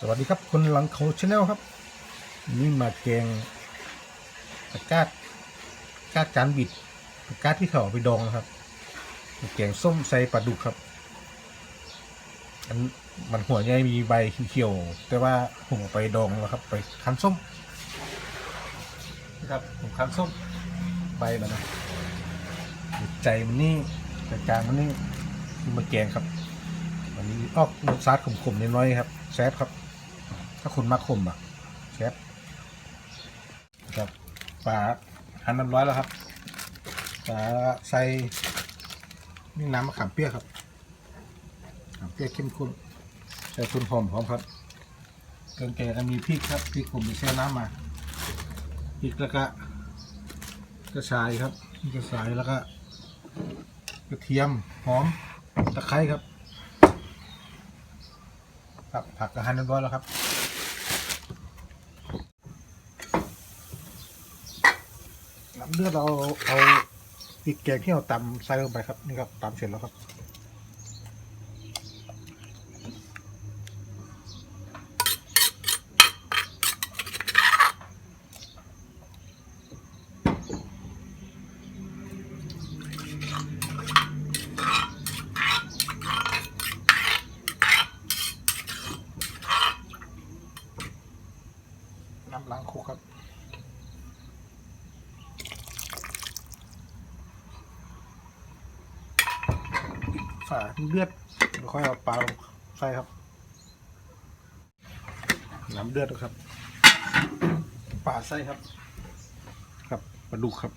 สวัสดีครับ คนหลังเขาชาแนลครับ นี่มาแกงตะกร้าดกร้าดจานบิดตะกร้าดที่เขาเอาไปดองนะครับมาแกงส้มใส่ปลาดุกครับ อันมันหัวใหญ่มีใบเขียวๆแต่ว่าผมเอาไปดองแล้วครับ ไปคั้นส้มนะครับผมคั้นส้มใบมันนะใจมันนี่แต่กลางมันนี่มาแกงครับ วันนี้ออกรสชาติขมๆน้อยๆครับแซ่บครับ ถ้าคุณมักขมอะแซ่บครับปลาหั่นน้ำร้อยแล้วครับปลาใส่นี่น้ำมะขามเปียกครับมะขามเปียกเข้มข้นใส่ทุนหอมพร้อมครับเครื่องแกงก็มีพริกครับพริกผมมีแช่น้ำมาพริกแล้วก็กระชายครับกระชายแล้วก็กระเทียมหอมตะไคร้ครับ ครับผักกระหันเรียบร้อยแล้วครับน้ำ เลือดเราเอาพริกแกงที่เราตำใส่ลงไปครับนี่ครับตำเสร็จแล้วครับน้ำล้างคุกครับ ฝาเลือดเดี๋ยวค่อยเอาปลาลงใส่ครับน้ำเลือดครับ ปลาไส้ครับ ครับปลาดุกครับ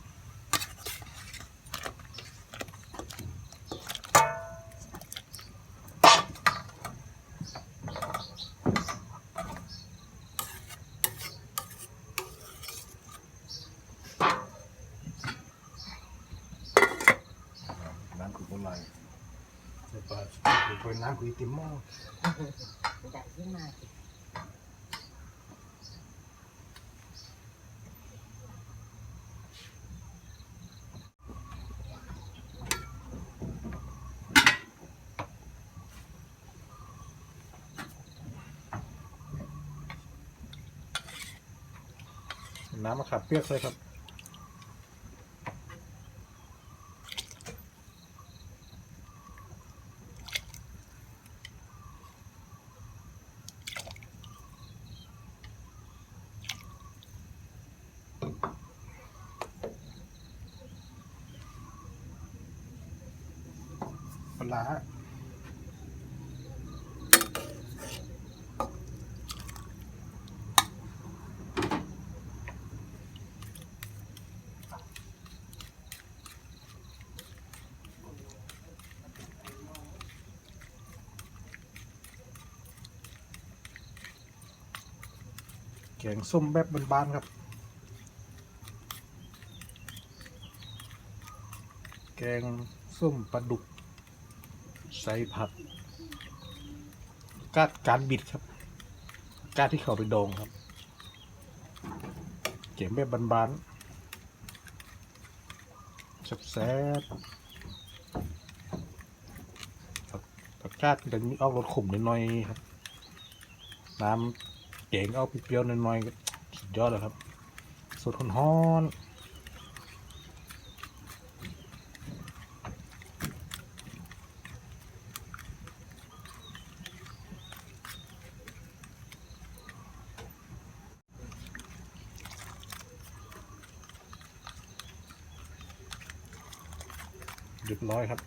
น้ำขุ่นไหลใส่ปลา เป็นน้ำขุ่นติมหม้อได้ขึ้นมาน้ำมะขามเปียกเลยครับ ร้าแกงส้มแบบบานๆครับ แกงส้มปลาดุก ใส่ผักกาดการบิดครับ กาดที่เขาไปดองครับ เก็บแบบบานๆแซ่บๆผักผักกาดจะมีออกรสขมน้อยๆครับ น้ำเก๋งเอาเปรี้ยวๆน้อยๆสุดยอดเลยครับสดฮ้อนๆ เรียบร้อยครับ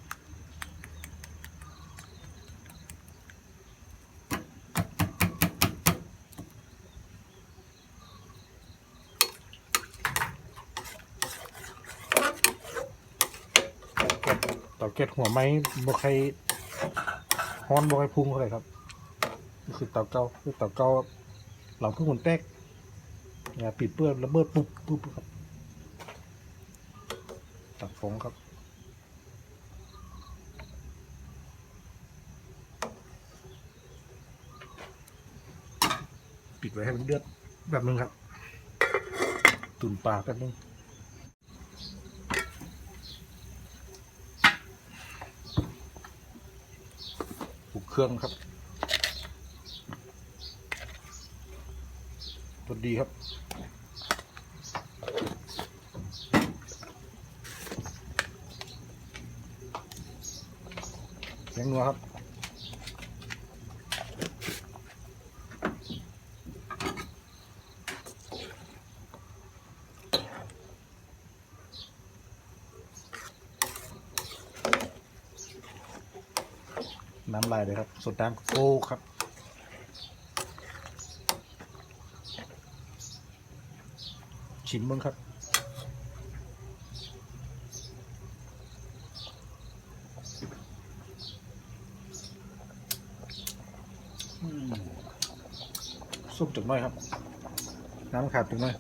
เต่าเก็ดหัวไม้บ่ใครฮ้อนบ่ใครพุงเท่าไรครับนี่คือเต่าเก่าคือเต่าเก่าหลังเพิ่งหุ่นแตกเนี่ยปิดเปื้อนระเบิดปุ๊บปุ๊บครับ ตัดฟงครับ ดไว้ให้มันเดือดแบบนึงครับ ตุ่นปลาแป๊บนึงปรุงเครื่องครับรสดีครับเสียงนัวครับ น้ำลายเลยครับสดน้ำโก้ครับชิมบ้างครับอืมซุปจุกหน่อยครับ น้ำขาดจุกหน่อย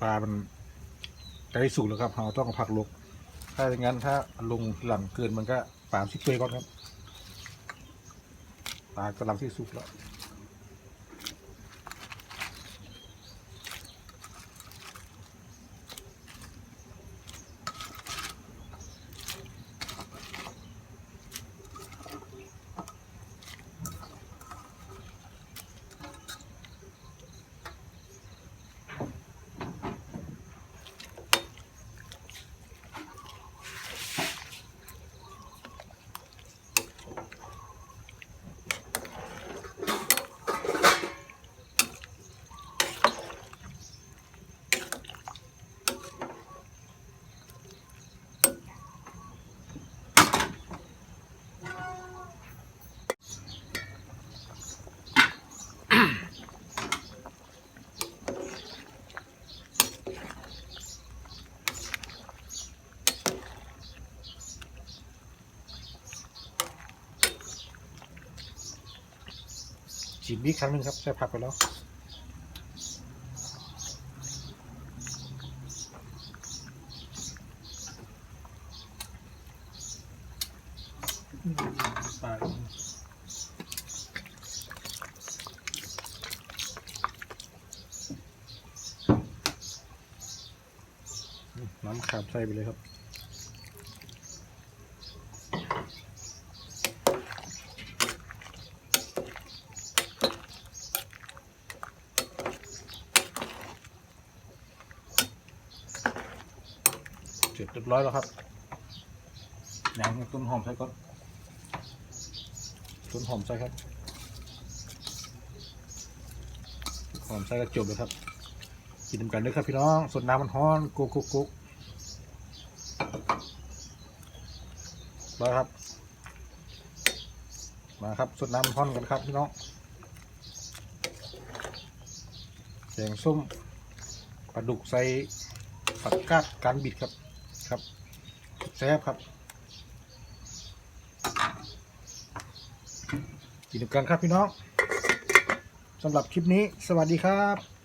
ปลามันใกล้สุกแล้วครับเราต้องผักลกถ้าอย่างนั้นถ้าลงหลังเกินมันก็ปลามนสิเปื่อยก่อนครับปลากำลังที่สุกแล้ว ชิมอีกครั้งหนึ่งครับใส่ผักไปแล้วปลาน้ำขาบใส่ไปเลยครับ เสร็จเรียบร้อยแล้วครับยางต้นหอมใส่ก่อนต้นหอมใส่ครับหอมใส่กระจบเลยครับ กินกันด้วยครับพี่น้องสดน้ำมันฮ้อนกุ๊กกุ๊กกุ๊กร้อยครับ มาครับสดน้ำมันฮ้อนกันครับพี่น้องแกงส้มปลาดุกใส่ผักกาดการบิดครับ ครับแซ่บครับ กินกันครับพี่น้องสำหรับคลิปนี้ สวัสดีครับ